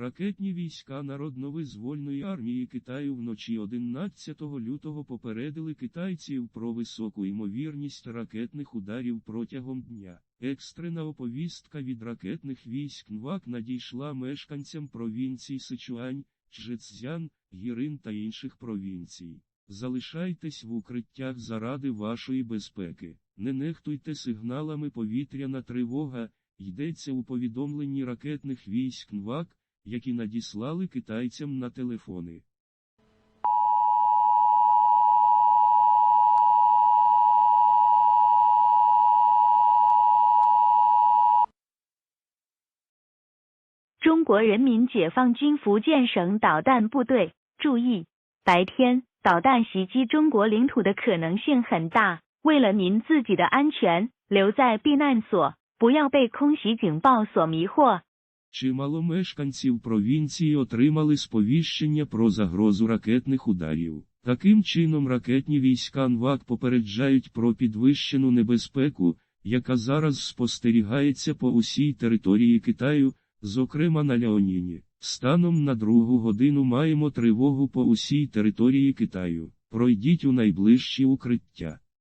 Ракетні війська Народно-визвольної армії Китаю вночі 11 лютого попередили китайців про високу ймовірність ракетних ударів протягом дня. Екстрена оповістка від ракетних військ НВАК надійшла мешканцям провінцій Сичуань, Чжецзян, Гірин та інших провінцій. Залишайтесь в укриттях заради вашої безпеки. Не нехтуйте сигналами повітряна тривога, йдеться у повідомленні ракетних військ НВАК, які надіслали китайцям на телефони. “中国人民解放军福建省导弹部队，注意，白天导弹袭击中国领土的可能性很大。为了您自己的安全，留在避难所，不要被空袭警报所迷惑。” Чимало мешканців провінції отримали сповіщення про загрозу ракетних ударів. Таким чином ракетні війська НВАК попереджають про підвищену небезпеку, яка зараз спостерігається по усій території Китаю, зокрема на Ляоніні. Станом на другу годину маємо тривогу по усій території Китаю. Пройдіть у найближчі укриття.